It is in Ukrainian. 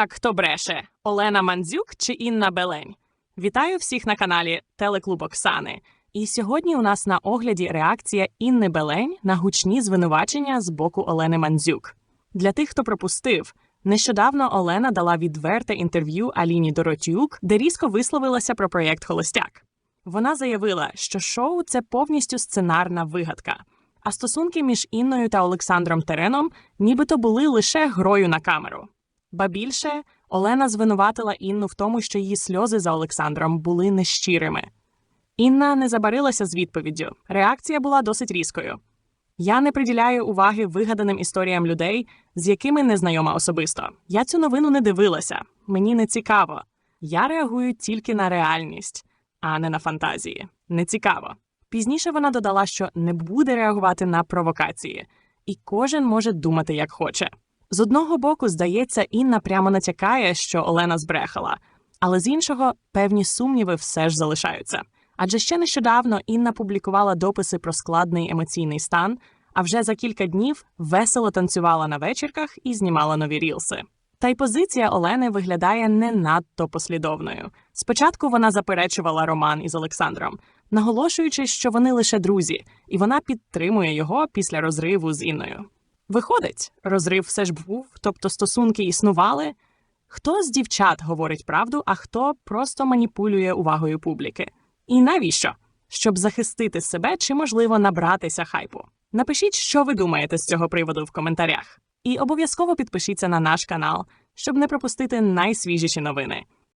Так хто бреше? Олена Мандзюк чи Інна Белень? Вітаю всіх на каналі Телеклуб Оксани. І сьогодні у нас на огляді реакція Інни Белень на гучні звинувачення з боку Олени Мандзюк. Для тих, хто пропустив, нещодавно Олена дала відверте інтерв'ю Аліні Доротюк, де різко висловилася про проєкт Холостяк. Вона заявила, що шоу це повністю сценарна вигадка. А стосунки між Інною та Олександром Тереном нібито були лише грою на камеру. Ба більше Олена звинуватила Інну в тому, що її сльози за Олександром були нещирими. Інна не забарилася з відповіддю. Реакція була досить різкою. Я не приділяю уваги вигаданим історіям людей, з якими не знайома особисто. Я цю новину не дивилася. Мені не цікаво. Я реагую тільки на реальність, а не на фантазії. Не цікаво. Пізніше вона додала, що не буде реагувати на провокації, і кожен може думати як хоче. З одного боку, здається, Інна прямо натякає, що Олена збрехала, але з іншого певні сумніви все ж залишаються. Адже ще нещодавно Інна публікувала дописи про складний емоційний стан, а вже за кілька днів весело танцювала на вечірках і знімала нові рілси. Та й позиція Олени виглядає не надто послідовною. Спочатку вона заперечувала роман із Олександром, наголошуючи, що вони лише друзі, і вона підтримує його після розриву з Інною. Виходить, розрив все ж був, тобто стосунки існували. Хто з дівчат говорить правду, а хто просто маніпулює увагою публіки? І навіщо? Щоб захистити себе чи, можливо, набратися хайпу. Напишіть, що ви думаєте з цього приводу в коментарях. І обов'язково підпишіться на наш канал, щоб не пропустити найсвіжіші новини.